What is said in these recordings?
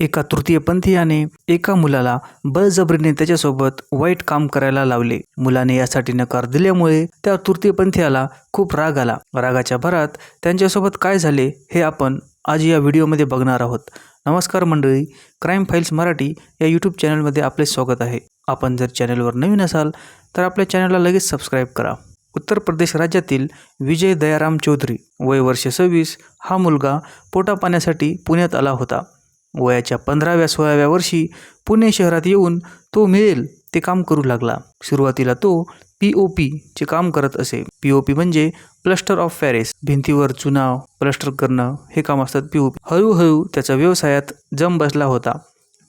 एका तृतीयपंथीयाने एका मुलाला बळजबरीने त्याच्यासोबत वाईट काम करायला लावले. मुलाने यासाठी नकार दिल्यामुळे त्या तृतीयपंथीयाला खूप राग आला. रागाच्या भरात त्यांच्यासोबत काय झाले हे आपण आज या व्हिडिओमध्ये बघणार आहोत. नमस्कार मंडळी क्राईम फाईल्स मराठी या यूट्यूब चॅनलमध्ये आपले स्वागत आहे. आपण जर चॅनलवर नवीन असाल तर आपल्या चॅनलला लगेच सबस्क्राईब करा. उत्तर प्रदेश राज्यातील विजय दयाराम चौधरी वय वर्ष सव्वीस हा मुलगा पोटापाण्यासाठी पुण्यात आला होता. वयाच्या पंधराव्या सोळाव्या वर्षी पुणे शहरात येऊन तो मिळेल ते काम करू लागला. सुरुवातीला तो पी ओ पीचे काम करत असे. पी ओ पी म्हणजे प्लस्टर ऑफ पॅरिस. भिंतीवर चुनाव प्लस्टर करणं हे काम असतात पी ओ पी. हळूहळू त्याचा व्यवसायात जम बसला होता.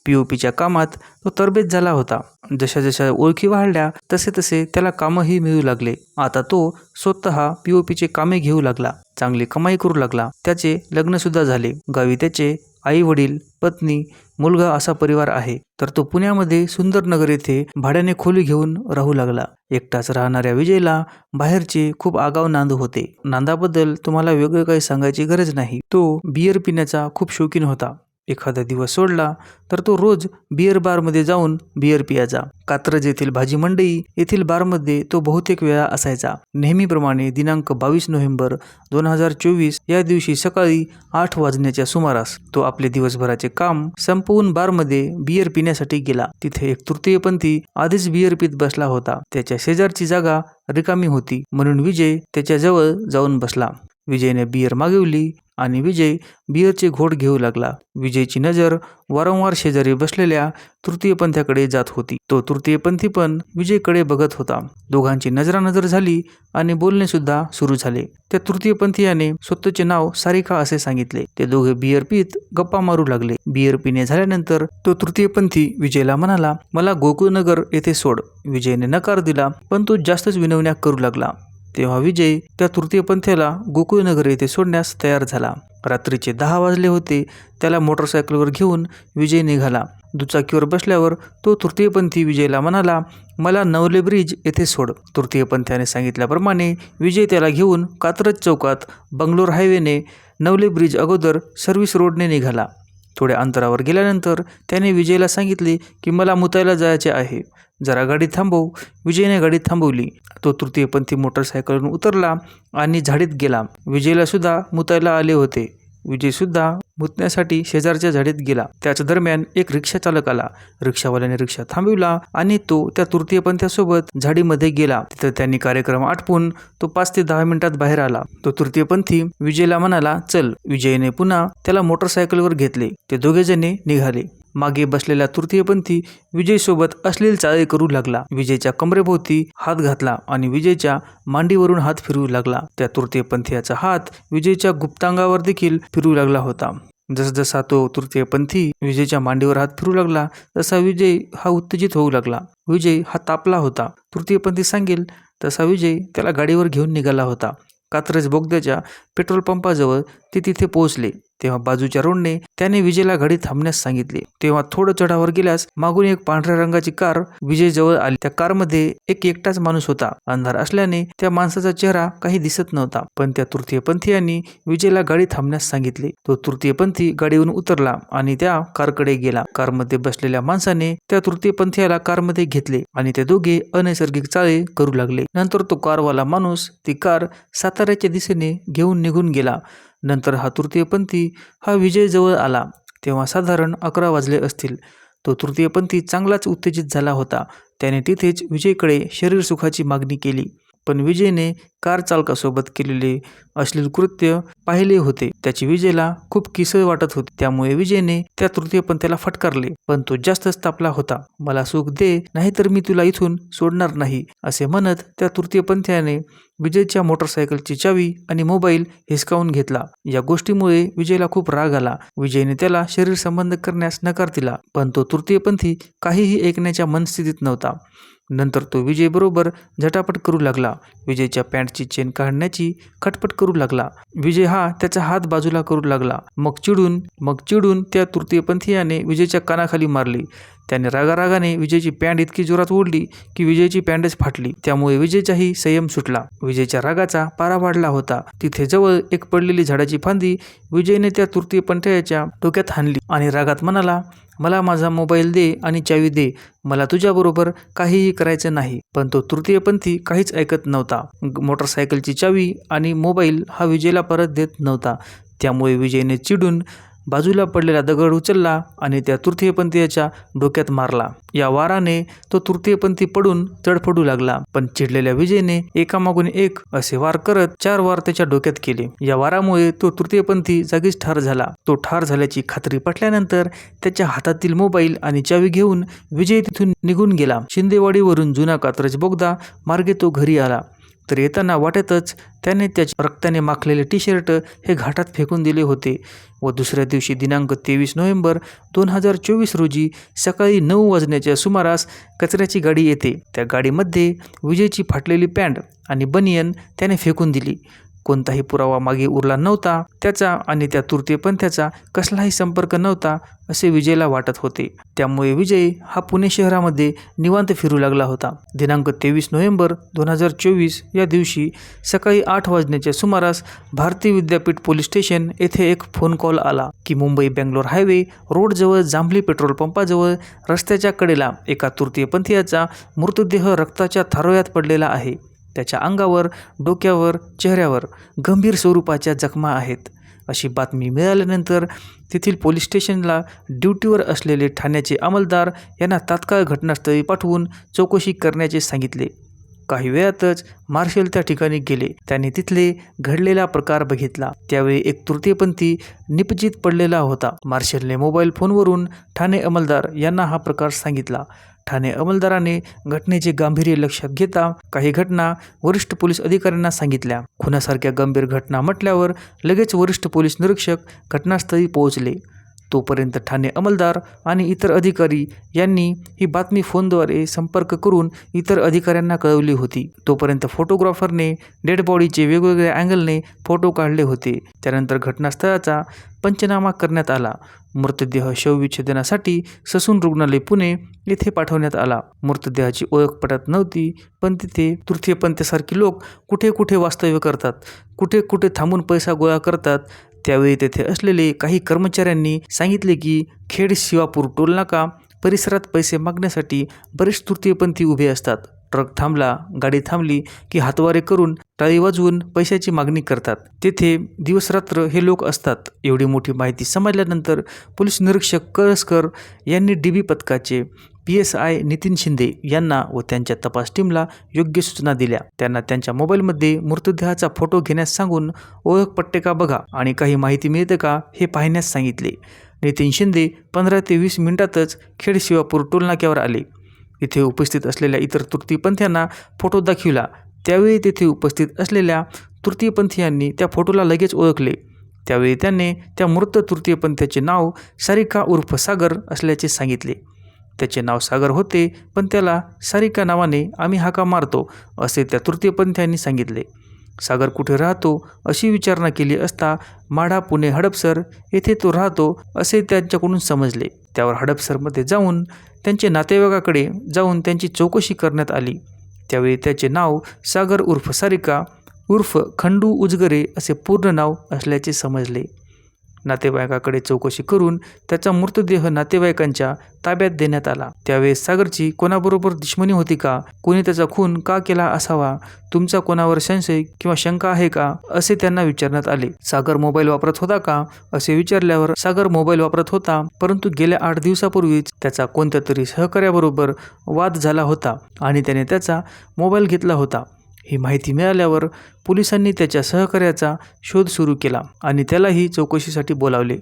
पी ओ पीच्या कामात तो तरबेज झाला होता. जशा जशा ओळखी वाढल्या तसे तसे त्याला कामही मिळू लागले. आता तो स्वतः पी ओ पीचे कामे घेऊ लागला. चांगली कमाई करू लागला. त्याचे लग्नसुद्धा झाले. गावी त्याचे आई वडील पत्नी मुलगा असा परिवार आहे. तर तो पुण्यामध्ये सुंदरनगर येथे भाड्याने खोली घेऊन राहू लागला. एकटाच राहणाऱ्या विजयला बाहेरचे खूप आगाव नांद होते. नांदाबद्दल तुम्हाला वेगळं काही सांगायची गरज नाही. तो बियर पिण्याचा खूप शौकीन होता. एखादा दिवस सोडला तर तो रोज बिअर बारमध्ये जाऊन बिअर पियाचा कात्रज येथील भाजी मंडई येथील बारमध्ये तो बहुतेक वेळा असायचा. नेहमीप्रमाणे दिनांक बावीस नोव्हेंबर दोन हजार चोवीस या दिवशी सकाळी आठ वाजण्याच्या सुमारास तो आपले दिवसभराचे काम संपवून बारमध्ये बिअर पिण्यासाठी गेला. तिथे एक तृतीयपंथी आधीच बिअर पित बसला होता. त्याच्या शेजारची जागा रिकामी होती. म्हणून विजय त्याच्याजवळ जाऊन बसला. विजयने बियर मागवली. आणि विजय बियरचे घोट घेऊ लागला. विजयची नजर वारंवार शेजारी बसलेल्या तृतीयपंथ्याकडे जात होती. तो तृतीयपंथी पण विजयकडे बघत होता. दोघांची नजरानजर झाली आणि बोलणे सुद्धा सुरू झाले. त्या तृतीयपंथीयाने स्वतःचे नाव सारिका असे सांगितले. ते दोघे बियर पित गप्पा मारू लागले. बियर पिणे झाल्यानंतर तो तृतीयपंथी विजयला म्हणाला मला गोकुळनगर येथे सोड. विजयने नकार दिला पण तो जास्तच विनवण्या करू लागला. तेव्हा विजय त्या तृतीयपंथेला गोकुळनगर येथे सोडण्यास तयार झाला. रात्रीचे दहा वाजले होते त्याला मोटरसायकलवर घेऊन विजय निघाला. दुचाकीवर बसल्यावर तो तृतीयपंथी विजयला म्हणाला मला नवले ब्रिज येथे सोड. तृतीयपंथ्याने सांगितल्याप्रमाणे विजय त्याला घेऊन कात्रज चौकात बंगलोर हायवेने नवले ब्रिज अगोदर सर्व्हिस रोडने निघाला. थोड्या अंतरावर गेल्यानंतर त्याने विजयला सांगितले की मला मुतायला जायचे आहे. जरा गाडी थांबव. विजयने गाडी थांबवली. तो तृतीयपंथी मोटरसायकलवरून उतरला आणि झाडीत गेला. विजयला सुद्धा मुतायला आले होते. विजयसुद्धा मुतण्यासाठी शेजारच्या झाडीत गेला. त्याच दरम्यान एक रिक्षा चालक आला रिक्षावाल्याने रिक्षा थांबविला आणि तो त्या तृतीयपंथ्यासोबत झाडीमध्ये गेला. तिथं त्यांनी कार्यक्रम आटपून तो पाच ते दहा मिनिटात बाहेर आला. तो तृतीयपंथी विजयला म्हणाला चल विजयने पुन्हा त्याला मोटरसायकलवर घेतले. ते दोघेजणी निघाले. मागे बसलेला तृतीयपंथी विजयसोबत अश्लील चाळे करू लागला. विजयच्या कमरेभोवती हात घातला आणि विजयच्या मांडीवरून हात फिरू लागला. त्या तृतीयपंथीयाचा हात विजयच्या गुप्तांगावर देखील फिरू लागला होता. जसजसा तो तृतीयपंथी विजयच्या मांडीवर हात फिरू लागला तसा विजय हा उत्तेजित होऊ लागला. विजय हा तापला होता. तृतीयपंथी सांगेल तसा विजय त्याला गाडीवर घेऊन निघाला होता. कात्रज बोगद्याच्या पेट्रोल पंपाजवळ ते तिथे पोहोचले. तेव्हा बाजूच्या रोडने त्याने विजयला गाडी थांबण्यास सांगितले. तेव्हा थोडं चढावर गेल्यास मागून एक पांढऱ्या रंगाची कार विजय जवळ आली. त्या कारमध्ये एक एकटाच माणूस होता. अंधार असल्याने त्या माणसाचा चेहरा काही दिसत नव्हता. पण त्या तृतीयपंथीयांनी विजयला गाडी थांबण्यास सांगितले. तो तृतीयपंथी गाडीवरून उतरला आणि त्या कारकडे गेला. कारमध्ये बसलेल्या माणसाने त्या तृतीयपंथीयाला कारमध्ये घेतले आणि ते दोघे अनैसर्गिक चाळे करू लागले. नंतर तो कारवाला माणूस ती कार साताऱ्याच्या दिशेने घेऊन निघून गेला. नंतर हा तृतीयपंथी हा विजयजवळ आला. तेव्हा साधारण अकरा वाजले असतील. तो तृतीयपंथी चांगलाच उत्तेजित झाला होता. त्याने तिथेच विजयकडे शरीर सुखाची मागणी केली. पण विजयने कार चालकासोबत केलेले अश्लील कृत्य पाहिले होते. त्याची विजयला खूप किसळ वाटत होती. त्यामुळे विजयने त्या तृतीयपंथीला फटकारले पण तो जास्तच तापला होता. मला सुख दे नाहीतर मी तुला इथून सोडणार नाही असे म्हणत त्या तृतीयपंथीयाने विजयच्या मोटरसायकलची चावी आणि मोबाईल हिसकावून घेतला. या गोष्टीमुळे विजयला खूप राग आला. विजयने त्याला शरीर संबंध करण्यास नकार दिला पण तो तृतीयपंथी काहीही ऐकण्याच्या मनस्थितीत नव्हता. नंतर तो विजयबरोबर झटापट करू लागला. विजयच्या पॅन्टची चेन काढण्याची खटपट करू लागला. विजय हा त्याचा हात बाजूला करू लागला. मग चिडून मग चिडून त्या तृतीयपंथीयाने विजयच्या कानाखाली मारली. त्याने रागारागाने विजयची पॅन्ट इतकी जोरात ओढली की विजयची पॅन्टच फाटली. त्यामुळे विजयचाही संयम सुटला. विजयच्या रागाचा पारा वाढला होता. तिथे जवळ एक पडलेली झाडाची फांदी विजयने त्या तृतीय पंथयाच्या डोक्यात हाणली आणि रागात म्हणाला मला माझा मोबाईल दे आणि चावी दे. मला तुझ्याबरोबर काहीही करायचं नाही. पण तो तृतीयपंथी काहीच ऐकत नव्हता. मोटरसायकलची चावी आणि मोबाईल हा विजयला परत देत नव्हता. त्यामुळे विजयने चिडून बाजूला पडलेला दगड उचलला आणि त्या तृतीयपंथीयाच्या डोक्यात मारला. या वाराने तो तृतीयपंथी पडून चढफडू लागला पण चिडलेल्या विजयने एकामागून एक असे वार करत चार वार त्याच्या डोक्यात केले. या वारामुळे तो तृतीयपंथी जागीच ठार झाला. तो ठार झाल्याची खात्री पटल्यानंतर त्याच्या हातातील मोबाईल आणि चावी घेऊन विजय तिथून निघून गेला. शिंदेवाडीवरून जुना कात्रज बोगदा मार्गे तो घरी आला. तर येताना वाटेतच त्याने त्याचे रक्ताने माखलेले टी शर्ट हे घाटात फेकून दिले होते व दुसऱ्या दिवशी दिनांक तेवीस नोव्हेंबर दोन हजार चोवीस रोजी सकाळी नऊ वाजण्याच्या सुमारास कचऱ्याची गाडी येते. त्या गाडीमध्ये विजयची फाटलेली पॅन्ट आणि बनियन त्याने फेकून दिली. कोणताही पुरावा मागे उरला नव्हता त्याचा आणि त्या तृतीयपंथ्याचा कसलाही संपर्क नव्हता असे विजयला वाटत होते. त्यामुळे विजय हा पुणे शहरामध्ये निवांत फिरू लागला होता. दिनांक तेवीस नोव्हेंबर दोन हजार चोवीस या दिवशी सकाळी आठ वाजण्याच्या सुमारास भारतीय विद्यापीठ पोलीस स्टेशन येथे एक फोन कॉल आला की मुंबई बेंगलोर हायवे रोडजवळ जांभली पेट्रोल पंपाजवळ रस्त्याच्या कडेला एका तृतीयपंथीयाचा मृतदेह रक्ताच्या थारोळ्यात पडलेला आहे. त्याच्या अंगावर डोक्यावर चेहऱ्यावर गंभीर स्वरूपाच्या जखमा आहेत. अशी बातमी मिळाल्यानंतर तेथील पोलीस स्टेशनला ड्युटीवर असलेले ठाण्याचे अंमलदार यांना तात्काळ घटनास्थळी पाठवून चौकशी करण्याचे सांगितले. काही वेळातच मार्शल त्या ठिकाणी गेले. त्याने तिथले घडलेला प्रकार बघितला. त्यावेळी एक तृतीयपंथी निपजित पडलेला होता. मार्शलने मोबाईल फोनवरून ठाणे अंमलदार यांना हा प्रकार सांगितला. ठाणे अंमलदाराने घटनेचे गांभीर्य लक्षात घेता काही घटना वरिष्ठ पोलीस अधिकाऱ्यांना सांगितल्या. खुनासारख्या गंभीर घटना म्हटल्यावर लगेच वरिष्ठ पोलीस निरीक्षक घटनास्थळी पोहोचले. तोपर्यंत ठाणे अंमलदार आणि इतर अधिकारी यांनी ही बातमी फोनद्वारे संपर्क करून इतर अधिकाऱ्यांना कळवली होती. तोपर्यंत फोटोग्राफरने डेड बॉडीचे वेगवेगळ्या अँगलने फोटो काढले होते. त्यानंतर घटनास्थळाचा पंचनामा करण्यात आला. मृतदेह शवविच्छेदनासाठी ससून रुग्णालय पुणे येथे पाठवण्यात आला. मृतदेहाची ओळख पटत नव्हती पण तिथे तृतीयपंथीसारखी लोक कुठे कुठे वास्तव्य करतात कुठे कुठे थांबून पैसा गोळा करतात त्यावेळी तेथे असलेले काही कर्मचाऱ्यांनी सांगितले की खेड शिवापूर टोलनाका परिसरात पैसे मागण्यासाठी बरेच तृतीयपंथी उभे असतात. ट्रक थांबला गाडी थांबली की हातवारे करून टाळी वाजवून पैशाची मागणी करतात. तेथे दिवसरात्र हे लोक असतात. एवढी मोठी माहिती समजल्यानंतर पोलीस निरीक्षक कळसकर यांनी डी बी पथकाचे P S I Nitin Shinde यांना व त्यांच्या तपास टीमला योग्य सूचना दिल्या. त्यांना त्यांच्या मोबाईलमध्ये मृतदेहाचा फोटो घेण्यास सांगून ओळख पट्टे का बघा आणि काही माहिती मिळते का हे पाहण्यास सांगितले. नितीन शिंदे पंधरा ते वीस मिनिटातच खेड शिवापूर टोलनाक्यावर आले. इथे उपस्थित असलेल्या इतर तृतीयपंथीयांना फोटो दाखविला. त्यावेळी तेथे उपस्थित असलेल्या तृतीयपंथीयांनी त्या फोटोला लगेच ओळखले. त्यावेळी त्याने त्या मृत तृतीयपंथ्याचे नाव सारिका उर्फ सागर असल्याचे सांगितले. त्याचे नाव सागर होते पण त्याला सारिका नावाने आम्ही हाका मारतो असे त्या तृतीयपंथ्यांनी सांगितले. सागर कुठे राहतो अशी विचारणा केली असता माढा पुणे हडपसर येथे तो राहतो असे त्यांच्याकडून समजले. त्यावर हडपसरमध्ये जाऊन त्यांचे नातेवाईकाकडे जाऊन त्यांची चौकशी करण्यात आली. त्यावेळी त्याचे नाव सागर उर्फ सारिका उर्फ खंडू उजगरे असे पूर्ण नाव असल्याचे समजले. नातेवाईकाकडे चौकशी करून त्याचा मृतदेह नातेवाईकांच्या ताब्यात देण्यात आला. त्यावेळेस सागरची कोणाबरोबर दुश्मनी होती का? कोणी त्याचा खून का केला असावा? तुमचा कोणावर संशय किंवा शंका आहे का? असे त्यांना विचारण्यात आले. सागर मोबाईल वापरत होता का? असे विचारल्यावर सागर मोबाईल वापरत होता परंतु गेल्या आठ दिवसापूर्वीच त्याचा कोणत्या तरी सहकार्याबरोबर वाद झाला होता आणि त्याने त्याचा मोबाईल घेतला होता. ही माहिती मिळाल्यावर पोलिसांनी त्याच्या सहकार्याचा शोध सुरू केला आणि त्यालाही चौकशीसाठी बोलावले.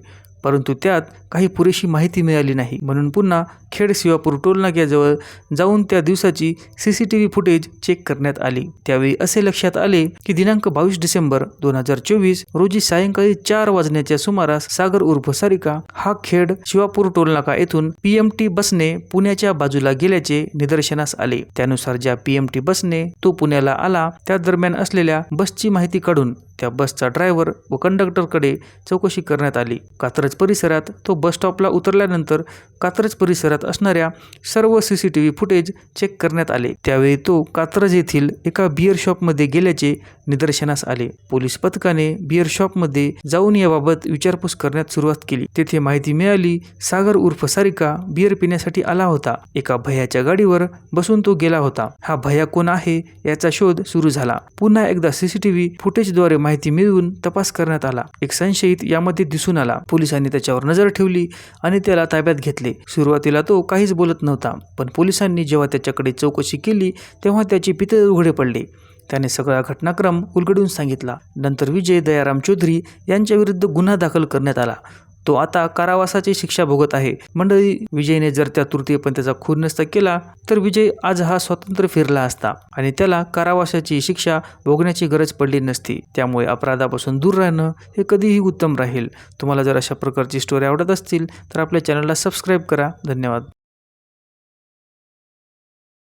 परंतु त्यात काही पुरेशी माहिती मिळाली नाही. म्हणून पुन्हा खेड शिवापूर टोलनाक्याजवळ जाऊन त्या दिवसाची C C T V footage check करण्यात आली. त्यावेळी असे लक्षात आले की दिनांक बावीस डिसेंबर दोन हजार चोवीस रोजी सायंकाळी चार वाजण्याच्या सुमारास सागर उर्फ सारिका हा खेड शिवापूर टोलनाका येथून पीएमटी बसने पुण्याच्या बाजूला गेल्याचे निदर्शनास आले. त्यानुसार ज्या पीएमटी बसने तो पुण्याला आला त्या दरम्यान असलेल्या बसची माहिती काढून त्या बसचा ड्रायव्हर व कंडक्टरकडे चौकशी करण्यात आली. कात्रज परिसरात तो बसस्टॉपला उतरल्यानंतर कात्रज परिसरात असणाऱ्या सर्व C C T V footage check करण्यात आले. त्यावेळी तो कात्रज येथील एका बिअर शॉपमध्ये गेल्याचे निदर्शनास आले. पोलीस पथकाने बिअर शॉपमध्ये जाऊन याबाबत विचारपूस करण्यात सुरुवात केली. तेथे माहिती मिळाली सागर उर्फ सारिका बिअर पिण्यासाठी आला होता. एका भयाच्या गाडीवर बसून तो गेला होता. हा भया कोण आहे याचा शोध सुरू झाला. पुन्हा एकदा सीसीटीव्ही फुटेजद्वारे माहिती मिळवून तपास करण्यात आला. एक संशयित यामध्ये दिसून आला. पोलिसांनी त्याच्यावर नजर ठेवली आणि त्याला ताब्यात घेतले. सुरुवातीला तो काहीच बोलत नव्हता पण पोलिसांनी जेव्हा त्याच्याकडे चौकशी केली तेव्हा त्याचे पितळ उघडे पडले. त्याने सगळा घटनाक्रम उलगडून सांगितला. नंतर विजय दयाराम चौधरी यांच्या विरुद्ध गुन्हा दाखल करण्यात आला. तो आता कारावासाची शिक्षा भोगत आहे. मंडळी विजयने जर त्या तृतीयपंथीचा खून नसता केला तर विजय आज हा स्वतंत्र फिरला असता आणि त्याला कारावासाची शिक्षा भोगण्याची गरज पडली नसती. त्यामुळे अपराधापासून दूर राहणं हे कधीही उत्तम राहील. तुम्हाला जर अशा प्रकारची स्टोरी आवडत असतील तर आपल्या चॅनलला सबस्क्राईब करा. धन्यवाद.